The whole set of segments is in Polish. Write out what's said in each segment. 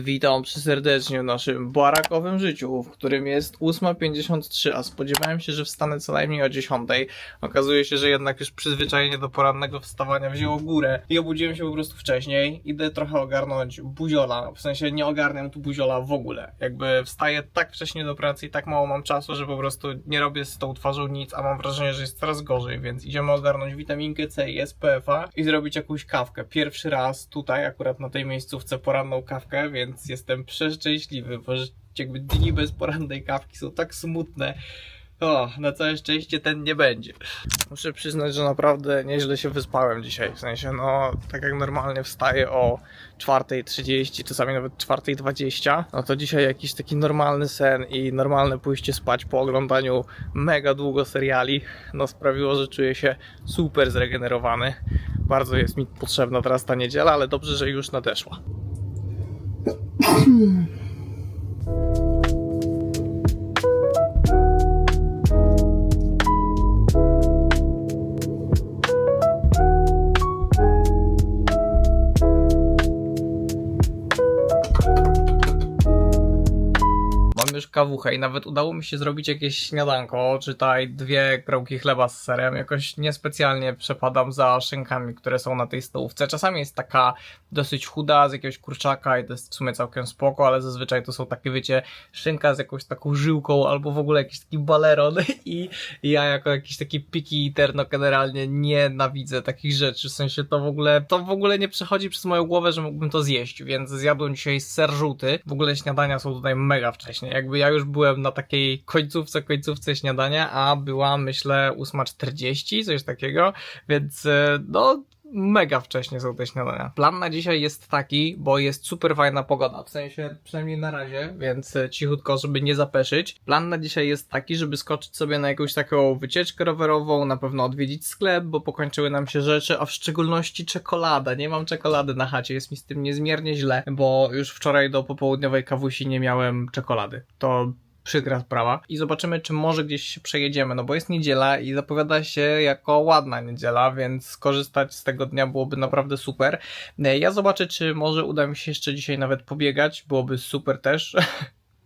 Witam serdecznie w naszym barakowym życiu, w którym jest 8.53, a spodziewałem się, że wstanę co najmniej o 10.00. Okazuje się, że jednak już przyzwyczajenie do porannego wstawania wzięło górę i obudziłem się po prostu wcześniej. Idę trochę ogarnąć buziola, w sensie nie ogarniam tu buziola w ogóle. Jakby wstaję tak wcześnie do pracy i tak mało mam czasu, że po prostu nie robię z tą twarzą nic, a mam wrażenie, że jest coraz gorzej, więc idziemy ogarnąć witaminkę C i SPF-a i zrobić jakąś kawkę. Pierwszy raz tutaj, akurat na tej miejscówce, poranną kawkę, więc jestem przeszczęśliwy, bo jakby dni bez porannej kawki są tak smutne. O, na całe szczęście ten nie będzie. Muszę przyznać, że naprawdę nieźle się wyspałem dzisiaj. W sensie, no, tak jak normalnie wstaję o 4.30, czasami nawet 4.20, no to dzisiaj jakiś taki normalny sen i normalne pójście spać po oglądaniu mega długo seriali, no sprawiło, że czuję się super zregenerowany. Bardzo jest mi potrzebna teraz ta niedziela, ale dobrze, że już nadeszła. Mam kawuchę i nawet udało mi się zrobić jakieś śniadanko, czytaj dwie krałki chleba z serem. Jakoś niespecjalnie przepadam za szynkami, które są na tej stołówce. Czasami jest taka dosyć chuda z jakiegoś kurczaka i to jest w sumie całkiem spoko, ale zazwyczaj to są takie, wiecie, szynka z jakąś taką żyłką albo w ogóle jakiś taki baleron i ja jako jakiś taki picky eater, no generalnie nienawidzę takich rzeczy, w sensie to w ogóle, to w ogóle nie przechodzi przez moją głowę, że mógłbym to zjeść, więc zjadłem dzisiaj ser żółty. W ogóle śniadania są tutaj mega wcześnie, jakby ja już byłem na takiej końcówce, końcówce śniadania, a była myślę 8.40, coś takiego, więc e, no mega wcześnie są te śniadania. Plan na dzisiaj jest taki, bo jest super fajna pogoda, w sensie przynajmniej na razie, więc e, cichutko, żeby nie zapeszyć. Plan na dzisiaj jest taki, żeby skoczyć sobie na jakąś taką wycieczkę rowerową, na pewno odwiedzić sklep, bo pokończyły nam się rzeczy, a w szczególności czekolada. Nie mam czekolady na chacie, jest mi z tym niezmiernie źle, bo już wczoraj do popołudniowej kawusi nie miałem czekolady. To przykra sprawa i zobaczymy, czy może gdzieś się przejedziemy, no bo jest niedziela i zapowiada się jako ładna niedziela, więc skorzystać z tego dnia byłoby naprawdę super. Ja zobaczę, czy może uda mi się jeszcze dzisiaj nawet pobiegać, byłoby super też.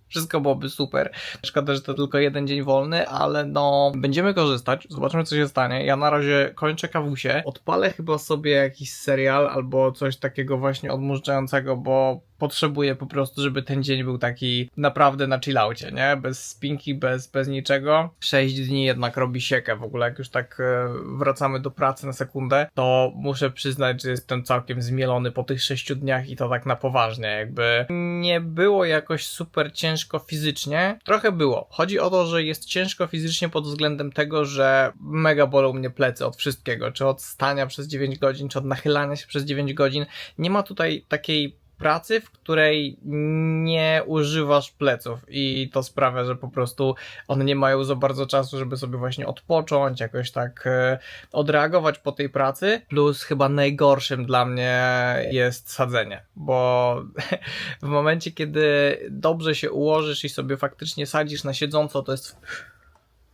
Wszystko byłoby super. Szkoda, że to tylko jeden dzień wolny, ale no, będziemy korzystać. Zobaczymy, co się stanie. Ja na razie kończę kawusie. Odpalę chyba sobie jakiś serial albo coś takiego właśnie odmurzającego, bo potrzebuję po prostu, żeby ten dzień był taki naprawdę na chillaucie, nie? Bez spinki, bez, bez niczego. Sześć dni jednak robi siekę w ogóle. Jak już tak e, wracamy do pracy na sekundę, to muszę przyznać, że jestem całkiem zmielony po tych sześciu dniach i to tak na poważnie. Jakby nie było jakoś super ciężko fizycznie. Trochę było. Chodzi o to, że jest ciężko fizycznie pod względem tego, że mega bolą mnie plecy od wszystkiego. Czy od stania przez 9 godzin, czy od nachylania się przez 9 godzin. Nie ma tutaj takiej pracy, w której nie używasz pleców i to sprawia, że po prostu one nie mają za bardzo czasu, żeby sobie właśnie odpocząć, jakoś tak e, odreagować po tej pracy. Plus chyba najgorszym dla mnie jest sadzenie, bo w momencie, kiedy dobrze się ułożysz i sobie faktycznie sadzisz na siedząco, to jest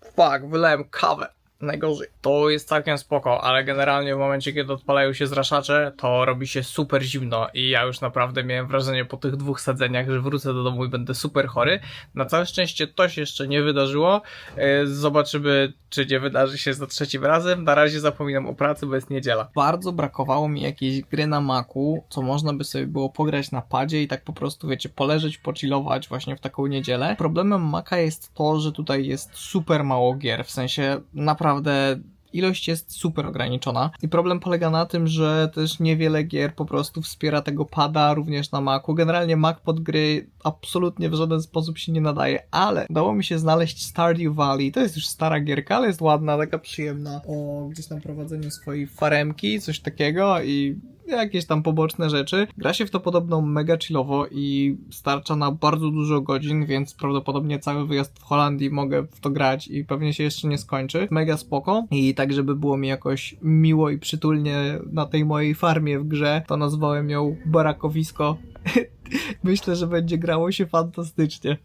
fuck, wylałem kawę. Najgorzej. To jest całkiem spoko, ale generalnie w momencie, kiedy odpalają się zraszacze, to robi się super zimno i ja już naprawdę miałem wrażenie po tych dwóch sadzeniach, że wrócę do domu i będę super chory. Na całe szczęście to się jeszcze nie wydarzyło. Yy, Zobaczymy, czy nie wydarzy się za trzecim razem. Na razie zapominam o pracy, bo jest niedziela. Bardzo brakowało mi jakiejś gry na maku, co można by sobie było pograć na padzie i tak po prostu, wiecie, poleżeć, pochillować właśnie w taką niedzielę. Problemem maka jest to, że tutaj jest super mało gier, w sensie naprawdę ilość jest super ograniczona. I problem polega na tym, że też niewiele gier po prostu wspiera tego pada również na Macu. Generalnie Mac pod gry absolutnie w żaden sposób się nie nadaje, ale udało mi się znaleźć Stardew Valley. To jest już stara gierka, ale jest ładna, taka przyjemna. O gdzieś tam prowadzeniu swojej faremki, coś takiego i jakieś tam poboczne rzeczy. Gra się w to podobno mega chillowo i starcza na bardzo dużo godzin, więc prawdopodobnie cały wyjazd w Holandii mogę w to grać i pewnie się jeszcze nie skończy. Mega spoko. I tak, żeby było mi jakoś miło i przytulnie na tej mojej farmie w grze, to nazwałem ją Barakowisko. Myślę, że będzie grało się fantastycznie.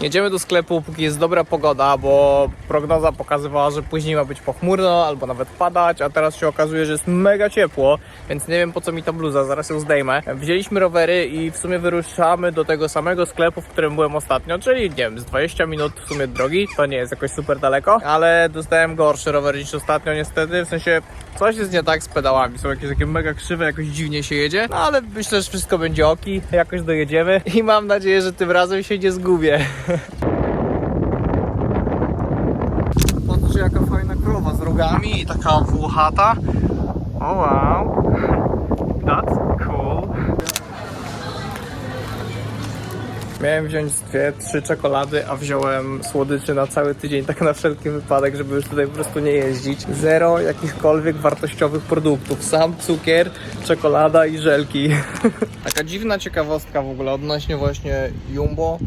Jedziemy do sklepu, póki jest dobra pogoda, bo prognoza pokazywała, że później ma być pochmurno albo nawet padać, a teraz się okazuje, że jest mega ciepło, więc nie wiem po co mi ta bluza, zaraz ją zdejmę. Wzięliśmy rowery i w sumie wyruszamy do tego samego sklepu, w którym byłem ostatnio, czyli nie wiem, z 20 minut w sumie drogi, to nie jest jakoś super daleko, ale dostałem gorszy rower niż ostatnio niestety, w sensie coś jest nie tak z pedałami, są jakieś takie mega krzywe, jakoś dziwnie się jedzie, no ale myślę, że wszystko będzie oki, jakoś dojedziemy i mam nadzieję, że tym razem się nie zgubię. Patrzcie jaka fajna krowa z rogami i taka włochata. O wow. That's cool. Miałem wziąć dwie, trzy czekolady, a wziąłem słodyczy na cały tydzień, tak na wszelki wypadek, żeby już tutaj po prostu nie jeździć. Zero jakichkolwiek wartościowych produktów. Sam cukier, czekolada i żelki. Taka dziwna ciekawostka w ogóle odnośnie właśnie Jumbo.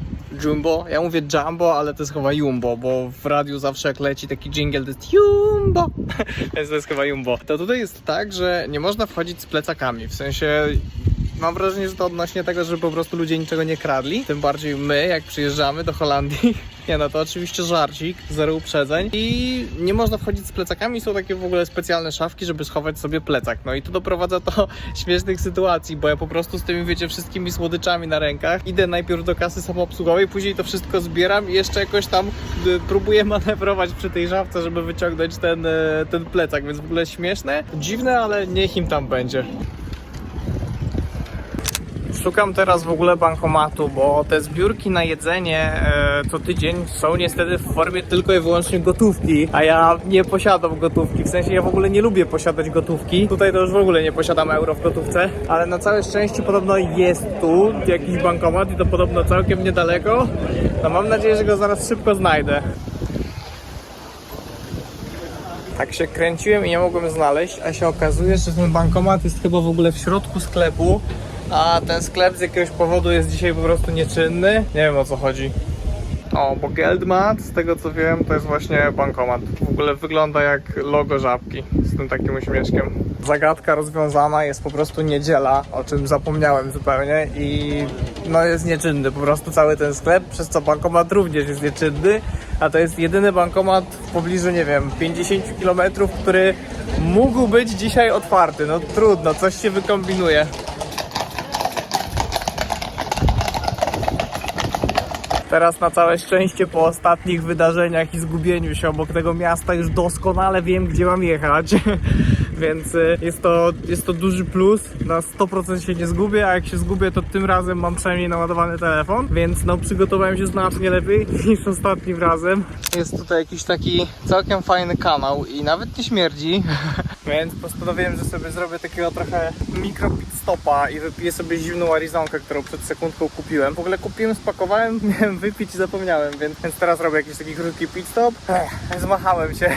Jumbo. Ja mówię Jumbo, ale to jest chyba Jumbo, bo w radiu zawsze jak leci taki jingle to jest Jumbo. Więc to jest chyba Jumbo. To tutaj jest tak, że nie można wchodzić z plecakami. W sensie Mam wrażenie, że to odnośnie tego, że po prostu ludzie niczego nie kradli. Tym bardziej my, jak przyjeżdżamy do Holandii. Nie no, to oczywiście żarcik, zero uprzedzeń. I nie można wchodzić z plecakami. Są takie w ogóle specjalne szafki, żeby schować sobie plecak. No i to doprowadza do śmiesznych sytuacji, bo ja po prostu z tymi, wiecie, wszystkimi słodyczami na rękach idę najpierw do kasy samoobsługowej, później to wszystko zbieram i jeszcze jakoś tam y, próbuję manewrować przy tej szafce, żeby wyciągnąć ten, y, ten plecak. Więc w ogóle śmieszne, dziwne, ale niech im tam będzie. Szukam teraz w ogóle bankomatu, bo te zbiórki na jedzenie e, co tydzień są niestety w formie tylko i wyłącznie gotówki, a ja nie posiadam gotówki, w sensie ja w ogóle nie lubię posiadać gotówki. Tutaj to już w ogóle nie posiadam euro w gotówce, ale na całe szczęście podobno jest tu jakiś bankomat i to podobno całkiem niedaleko. No mam nadzieję, że go zaraz szybko znajdę. Tak się kręciłem i nie mogłem znaleźć, a się okazuje, że ten bankomat jest chyba w ogóle w środku sklepu, a ten sklep z jakiegoś powodu jest dzisiaj po prostu nieczynny. Nie wiem o co chodzi. O, bo Geldmat, z tego co wiem, to jest właśnie bankomat. W ogóle wygląda jak logo żabki z tym takim uśmieszkiem. Zagadka rozwiązana, jest po prostu niedziela, o czym zapomniałem zupełnie i no jest nieczynny po prostu cały ten sklep, przez co bankomat również jest nieczynny, a to jest jedyny bankomat w pobliżu, nie wiem, 50 km, który mógł być dzisiaj otwarty. No trudno, coś się wykombinuje. Teraz na całe szczęście po ostatnich wydarzeniach i zgubieniu się obok tego miasta już doskonale wiem, gdzie mam jechać. Więc y, jest to, jest to duży plus. Na 100% się nie zgubię, a jak się zgubię, to tym razem mam przynajmniej naładowany telefon. Więc no przygotowałem się znacznie lepiej niż ostatnim razem. Jest tutaj jakiś taki całkiem fajny kanał i nawet nie śmierdzi. Więc postanowiłem, że sobie zrobię takiego trochę mikro pit stopa i wypiję sobie zimną Arizonkę, którą przed sekundką kupiłem. W ogóle kupiłem, spakowałem, miałem wypić i zapomniałem, więc, więc teraz robię jakiś taki krótki pit stop. Ech, zmachałem się.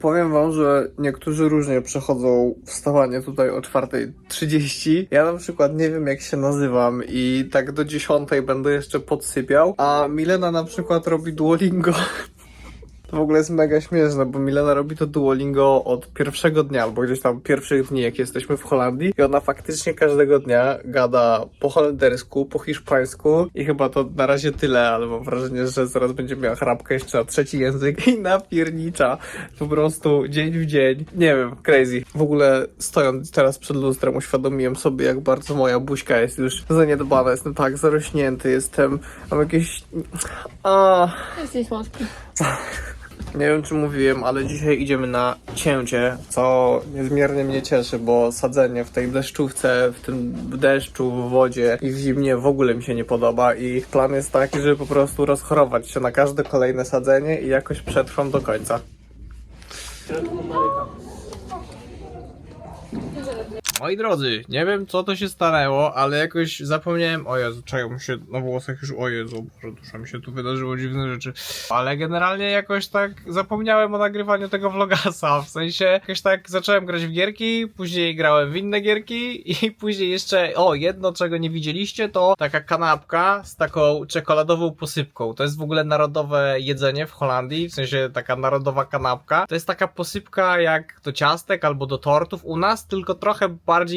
Powiem wam, że niektórzy różnie przechodzą wstawanie tutaj o 4.30. Ja na przykład nie wiem jak się nazywam i tak do 10 będę jeszcze podsypiał, a Milena na przykład robi Duolingo. To w ogóle jest mega śmieszne, bo Milena robi to Duolingo od pierwszego dnia, albo gdzieś tam pierwszych dni, jak jesteśmy w Holandii. I ona faktycznie każdego dnia gada po holendersku, po hiszpańsku i chyba to na razie tyle, ale mam wrażenie, że zaraz będzie miała chrapkę jeszcze na trzeci język i napiernicza po prostu dzień w dzień. Nie wiem, crazy. W ogóle stojąc teraz przed lustrem uświadomiłem sobie, jak bardzo moja buźka jest już zaniedbana. Jestem tak zarośnięty, jestem... Mam jakieś... A... Jesteś słodki. Nie wiem, czy mówiłem, ale dzisiaj idziemy na cięcie, co niezmiernie mnie cieszy, bo sadzenie w tej deszczówce, w tym deszczu, w wodzie i w zimnie w ogóle mi się nie podoba i plan jest taki, żeby po prostu rozchorować się na każde kolejne sadzenie i jakoś przetrwam do końca. Moi drodzy, nie wiem co to się stanęło, ale jakoś zapomniałem, o Jezu, mi się na włosach już, o Jezu, Boże, dużo mi się tu wydarzyło dziwne rzeczy, ale generalnie jakoś tak zapomniałem o nagrywaniu tego vlogasa, w sensie jakoś tak zacząłem grać w gierki, później grałem w inne gierki i później jeszcze, o, jedno czego nie widzieliście to taka kanapka z taką czekoladową posypką, to jest w ogóle narodowe jedzenie w Holandii, w sensie taka narodowa kanapka, to jest taka posypka jak do ciastek albo do tortów u nas, tylko trochę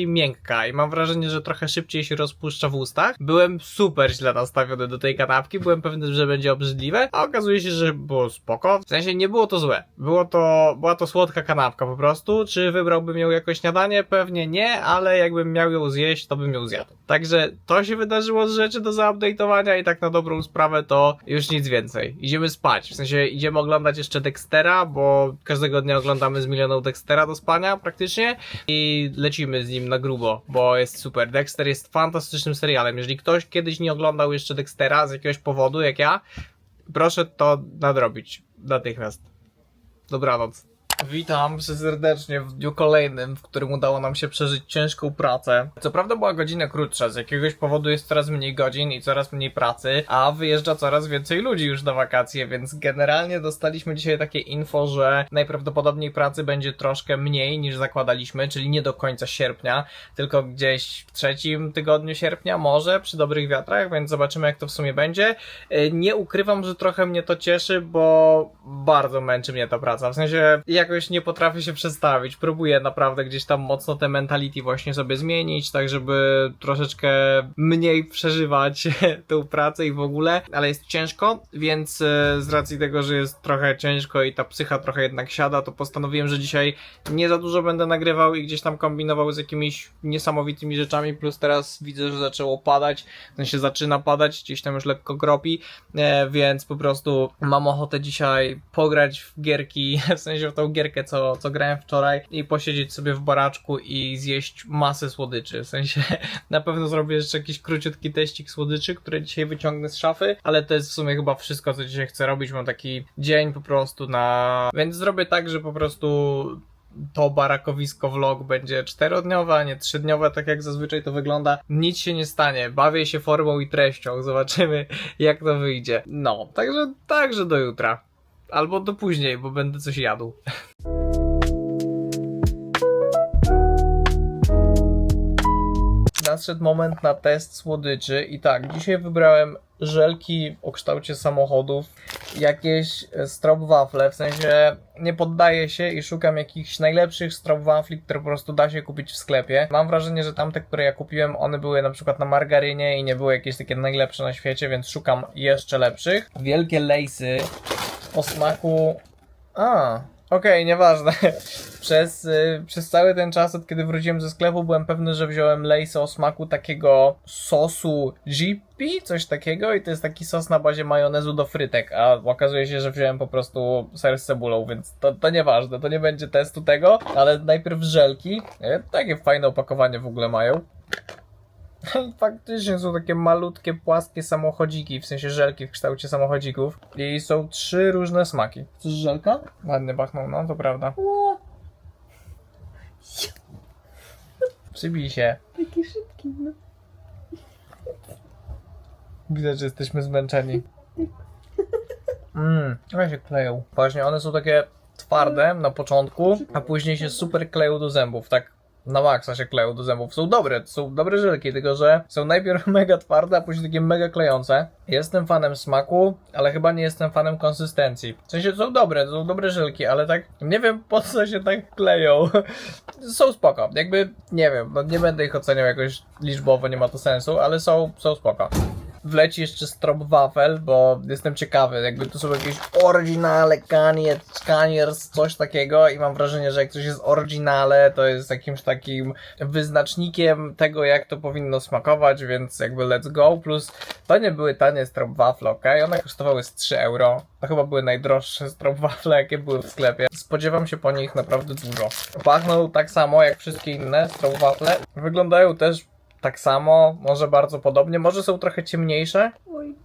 miękka i mam wrażenie, że trochę szybciej się rozpuszcza w ustach. Byłem super źle nastawiony do tej kanapki, byłem pewny, że będzie obrzydliwe, a okazuje się, że było spoko. W sensie nie było to złe. Było to, była to słodka kanapka po prostu. Czy wybrałbym ją jako śniadanie? Pewnie nie, ale jakbym miał ją zjeść, to bym ją zjadł. Także to się wydarzyło z rzeczy do zaupdate'owania i tak na dobrą sprawę to już nic więcej. Idziemy spać. W sensie idziemy oglądać jeszcze Dextera, bo każdego dnia oglądamy z milioną Dextera do spania praktycznie i lecimy z nim na grubo, bo jest super. Dexter jest fantastycznym serialem. Jeżeli ktoś kiedyś nie oglądał jeszcze Dextera z jakiegoś powodu, jak ja, proszę to nadrobić natychmiast. Dobranoc. Witam serdecznie w dniu kolejnym, w którym udało nam się przeżyć ciężką pracę. Co prawda była godzina krótsza, z jakiegoś powodu jest coraz mniej godzin i coraz mniej pracy, a wyjeżdża coraz więcej ludzi już na wakacje, więc generalnie dostaliśmy dzisiaj takie info, że najprawdopodobniej pracy będzie troszkę mniej niż zakładaliśmy, czyli nie do końca sierpnia, tylko gdzieś w trzecim tygodniu sierpnia, może przy dobrych wiatrach, więc zobaczymy jak to w sumie będzie. Yy, Nie ukrywam, że trochę mnie to cieszy, bo bardzo męczy mnie ta praca. W sensie jakoś nie potrafię się przestawić. Próbuję naprawdę gdzieś tam mocno te mentality właśnie sobie zmienić, tak żeby troszeczkę mniej przeżywać tę pracę i w ogóle, ale jest ciężko, więc e, z racji tego, że jest trochę ciężko i ta psycha trochę jednak siada, to postanowiłem, że dzisiaj nie za dużo będę nagrywał i gdzieś tam kombinował z jakimiś niesamowitymi rzeczami, plus teraz widzę, że zaczęło padać, w sensie zaczyna padać, gdzieś tam już lekko gropi, e, więc po prostu mam ochotę dzisiaj pograć w gierki, w sensie w tą gierkę, co, co grałem wczoraj i posiedzieć sobie w baraczku i zjeść masę słodyczy, w sensie na pewno zrobię jeszcze jakiś króciutki teścik słodyczy, które dzisiaj wyciągnę z szafy, ale to jest w sumie chyba wszystko, co dzisiaj chcę robić, mam taki dzień po prostu na... więc zrobię tak, że po prostu to barakowisko vlog będzie czterodniowe, a nie trzydniowe, tak jak zazwyczaj to wygląda. Nic się nie stanie, bawię się formą i treścią, zobaczymy jak to wyjdzie. No, także, także do jutra. Albo do później, bo będę coś jadł. Nadszedł moment na test słodyczy i tak, dzisiaj wybrałem żelki o kształcie samochodów, jakieś e, stroopwafle, w sensie nie poddaję się i szukam jakichś najlepszych stroopwafli, które po prostu da się kupić w sklepie. Mam wrażenie, że tamte, które ja kupiłem, one były na przykład na margarynie i nie były jakieś takie najlepsze na świecie, więc szukam jeszcze lepszych. Wielkie lejsy o smaku... A, okej, nieważne. Przez, y, przez cały ten czas, od kiedy wróciłem ze sklepu, byłem pewny, że wziąłem lejsy o smaku takiego sosu Jeepy, coś takiego i to jest taki sos na bazie majonezu do frytek, a okazuje się, że wziąłem po prostu ser z cebulą, więc to, to nieważne, to nie będzie testu tego, ale najpierw żelki, E, takie fajne opakowanie w ogóle mają. Faktycznie są takie malutkie, płaskie samochodziki, w sensie żelki w kształcie samochodzików. I są trzy różne smaki. Chcesz żelka? Ładnie pachną, no to prawda. Przybij się. Taki szybki, no. Widzę, że jesteśmy zmęczeni. Mmm, one się kleją. Właśnie, one są takie twarde na początku, a później się super kleją do zębów, tak na maksa się kleją do zębów. Są dobre, są dobre żelki, tylko że są najpierw mega twarde, a później takie mega klejące. Jestem fanem smaku, ale chyba nie jestem fanem konsystencji. W sensie są dobre, są dobre żelki, ale tak nie wiem po co się tak kleją. są spoko, jakby nie wiem, no nie będę ich oceniał jakoś liczbowo, nie ma to sensu, ale są, są spoko wleci jeszcze strop wafel, bo jestem ciekawy, jakby to są jakieś oryginale, Kaniec, Kaniers, coś takiego i mam wrażenie, że jak coś jest oryginale, to jest jakimś takim wyznacznikiem tego, jak to powinno smakować, więc jakby let's go, plus to nie były tanie strop wafle, ok? One kosztowały z 3 euro, to chyba były najdroższe strop wafle, jakie były w sklepie. Spodziewam się po nich naprawdę dużo. Pachną tak samo jak wszystkie inne strop wafle, wyglądają też tak samo, może bardzo podobnie, może są trochę ciemniejsze. Oj.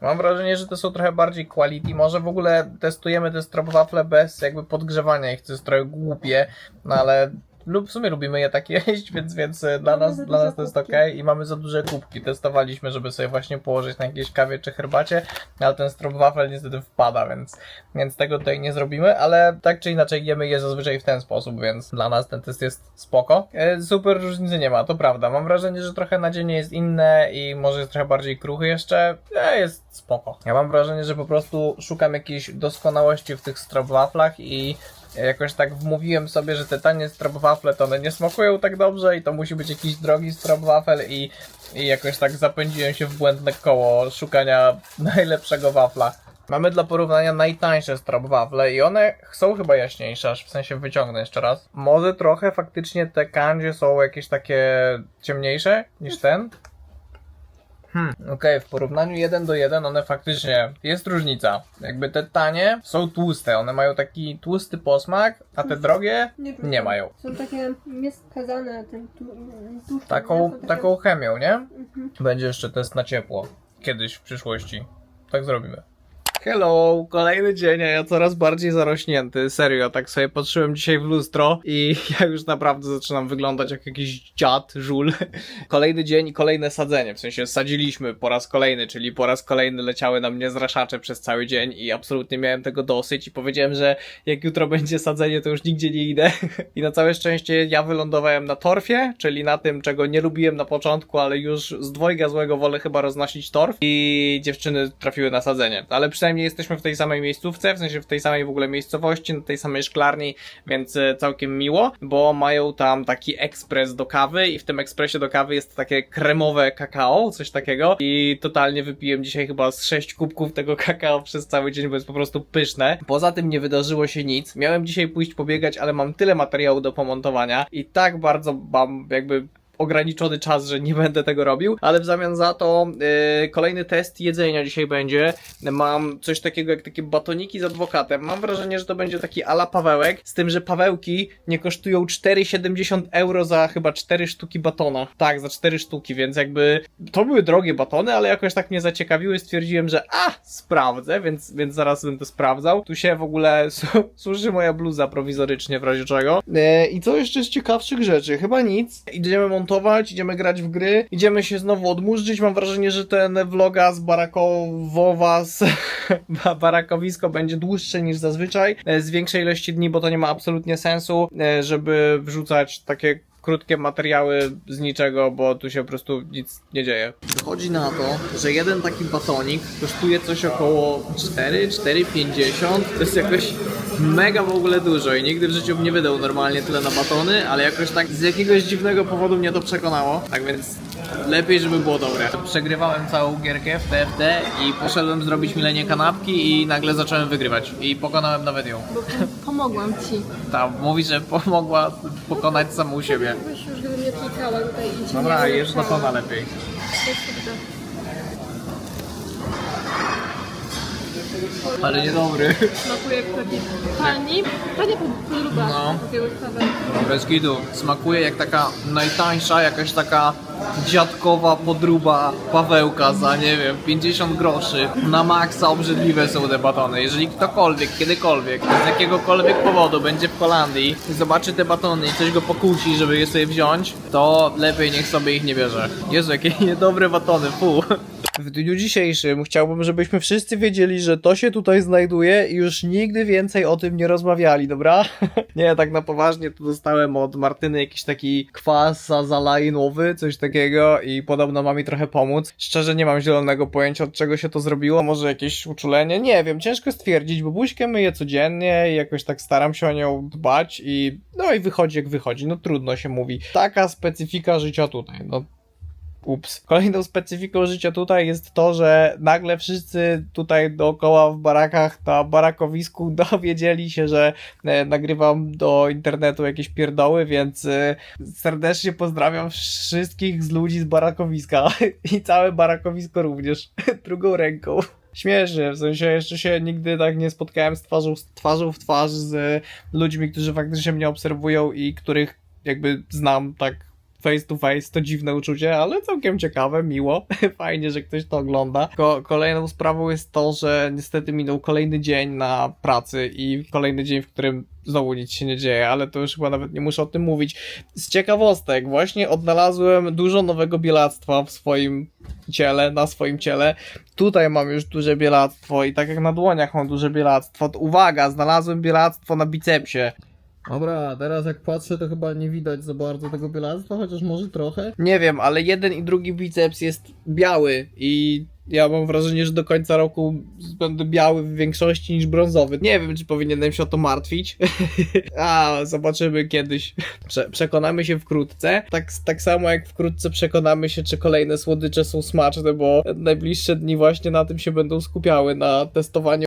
Mam wrażenie, że te są trochę bardziej quality. Może w ogóle testujemy te stropwafle bez jakby podgrzewania ich, to jest trochę głupie, no ale lub w sumie lubimy je tak jeść, więc, więc e, dla Mamy nas, dla nas to jest ok i mamy za duże kubki. Testowaliśmy, żeby sobie właśnie położyć na jakiejś kawie czy herbacie, ale ten stropwafel niestety wpada, więc, więc tego tutaj nie zrobimy, ale tak czy inaczej jemy je zazwyczaj w ten sposób, więc dla nas ten test jest spoko. E, Super różnicy nie ma, to prawda. Mam wrażenie, że trochę nadzienie jest inne i może jest trochę bardziej kruchy jeszcze. E, Jest spoko. Ja mam wrażenie, że po prostu szukam jakiejś doskonałości w tych stropwaflach i jakoś tak wmówiłem sobie, że te tanie strobwafle to one nie smakują tak dobrze i to musi być jakiś drogi strobwafel i, i jakoś tak zapędziłem się w błędne koło szukania najlepszego wafla. Mamy dla porównania najtańsze strobwafle i one są chyba jaśniejsze, aż w sensie wyciągnę jeszcze raz. Może trochę faktycznie te kandzie są jakieś takie ciemniejsze niż ten. Hmm, okej, w porównaniu 1 do 1 one faktycznie jest różnica. Jakby te tanie są tłuste, one mają taki tłusty posmak, a te drogie czuć. nie mają. Są takie nieskazane tym tu, tłuszczem. Taką, nie? Taką chemią, nie? Mhm. Będzie jeszcze test na ciepło. Kiedyś w przyszłości. Tak zrobimy. Hello, kolejny dzień, a ja coraz bardziej zarośnięty. Serio, tak sobie patrzyłem dzisiaj w lustro i ja już naprawdę zaczynam wyglądać jak jakiś dziad, żul. Kolejny dzień i kolejne sadzenie. W sensie sadziliśmy po raz kolejny, czyli po raz kolejny leciały na mnie zraszacze przez cały dzień i absolutnie miałem tego dosyć i powiedziałem, że jak jutro będzie sadzenie, to już nigdzie nie idę. I na całe szczęście ja wylądowałem na torfie, czyli na tym, czego nie lubiłem na początku, ale już z dwojga złego wolę chyba roznosić torf i dziewczyny trafiły na sadzenie. Ale przynajmniej jesteśmy w tej samej miejscówce, w sensie w tej samej w ogóle miejscowości, na tej samej szklarni, więc e, całkiem miło, bo mają tam taki ekspres do kawy i w tym ekspresie do kawy jest takie kremowe kakao, coś takiego i totalnie wypiłem dzisiaj chyba z 6 kubków tego kakao przez cały dzień, bo jest po prostu pyszne. Poza tym nie wydarzyło się nic. Miałem dzisiaj pójść pobiegać, ale mam tyle materiału do pomontowania i tak bardzo mam jakby ograniczony czas, że nie będę tego robił, ale w zamian za to yy, kolejny test jedzenia dzisiaj będzie. Mam coś takiego jak takie batoniki z adwokatem. Mam wrażenie, że to będzie taki ala Pawełek, z tym, że Pawełki nie kosztują 4,70 euro za chyba 4 sztuki batona. Tak, za 4 sztuki, więc jakby to były drogie batony, ale jakoś tak mnie zaciekawiły. Stwierdziłem, że a, sprawdzę, więc, więc zaraz będę sprawdzał. Tu się w ogóle służy moja bluza prowizorycznie w razie czego. E, I co jeszcze z ciekawszych rzeczy? Chyba nic. Idziemy montować, idziemy grać w gry, idziemy się znowu odmurzyć. Mam wrażenie, że ten vloga z Barakowowa, z ba- Barakowisko będzie dłuższy niż zazwyczaj, e, z większej ilości dni, bo to nie ma absolutnie sensu, e, żeby wrzucać takie krótkie materiały z niczego, bo tu się po prostu nic nie dzieje. Wychodzi na to, że jeden taki batonik kosztuje coś około 4, 4,50. To jest jakoś mega w ogóle dużo i nigdy w życiu bym nie wydał normalnie tyle na batony, ale jakoś tak z jakiegoś dziwnego powodu mnie to przekonało. Tak więc lepiej, żeby było dobre. Przegrywałem całą gierkę w TFT i poszedłem zrobić milenie kanapki i nagle zacząłem wygrywać. I pokonałem nawet ją. Bo pomogłam ci. Ta mówi, że pomogła pokonać samą siebie. Weź już gdybym nie klikała tutaj i Dobra, nie jest lepiej. To jest dobrze. Ale niedobry. Smakuje jak taki pani. Pani podróba. No. Bez gidu. Smakuje jak taka najtańsza, jakaś taka dziadkowa podruba Pawełka za, nie wiem, 50 groszy. Na maksa obrzydliwe są te batony. Jeżeli ktokolwiek, kiedykolwiek, z jakiegokolwiek powodu będzie w Holandii zobaczy te batony i coś go pokłóci, żeby je sobie wziąć, to lepiej niech sobie ich nie bierze. Jezu, jakie niedobre batony, fu. W dniu dzisiejszym chciałbym, żebyśmy wszyscy wiedzieli, że to się tutaj znajduje i już nigdy więcej o tym nie rozmawiali, dobra? nie, tak na poważnie to dostałem od Martyny jakiś taki kwas zalajnowy, coś takiego i podobno ma mi trochę pomóc. Szczerze nie mam zielonego pojęcia od czego się to zrobiło, może jakieś uczulenie, nie wiem, ciężko stwierdzić, bo buźkę myję codziennie i jakoś tak staram się o nią dbać i no i wychodzi jak wychodzi, no trudno się mówi. Taka specyfika życia tutaj, no Ups. Kolejną specyfiką życia tutaj jest to, że nagle wszyscy tutaj dookoła w barakach na barakowisku dowiedzieli się, że e, nagrywam do internetu jakieś pierdoły, więc e, serdecznie pozdrawiam wszystkich z ludzi z barakowiska i całe barakowisko również drugą ręką. Śmiesznie, w sensie jeszcze się nigdy tak nie spotkałem z twarzą, twarzą w twarz z ludźmi, którzy faktycznie mnie obserwują i których jakby znam tak face to face, to dziwne uczucie, ale całkiem ciekawe, miło. Fajnie, że ktoś to ogląda. Ko- kolejną sprawą jest to, że niestety minął kolejny dzień na pracy i kolejny dzień, w którym znowu nic się nie dzieje, ale to już chyba nawet nie muszę o tym mówić. Z ciekawostek, właśnie odnalazłem dużo nowego bielactwa w swoim ciele, na swoim ciele. Tutaj mam już duże bielactwo i tak jak na dłoniach mam duże bielactwo, to uwaga, znalazłem bielactwo na bicepsie. Dobra, teraz jak patrzę, to chyba nie widać za bardzo tego bielactwa, chociaż może trochę. Nie wiem, ale jeden i drugi biceps jest biały i ja mam wrażenie, że do końca roku będę biały w większości niż brązowy. Nie wiem, czy powinienem się o to martwić. A, zobaczymy kiedyś. Prze przekonamy się wkrótce. Tak, tak samo jak wkrótce przekonamy się, czy kolejne słodycze są smaczne, bo najbliższe dni właśnie na tym się będą skupiały, na testowaniu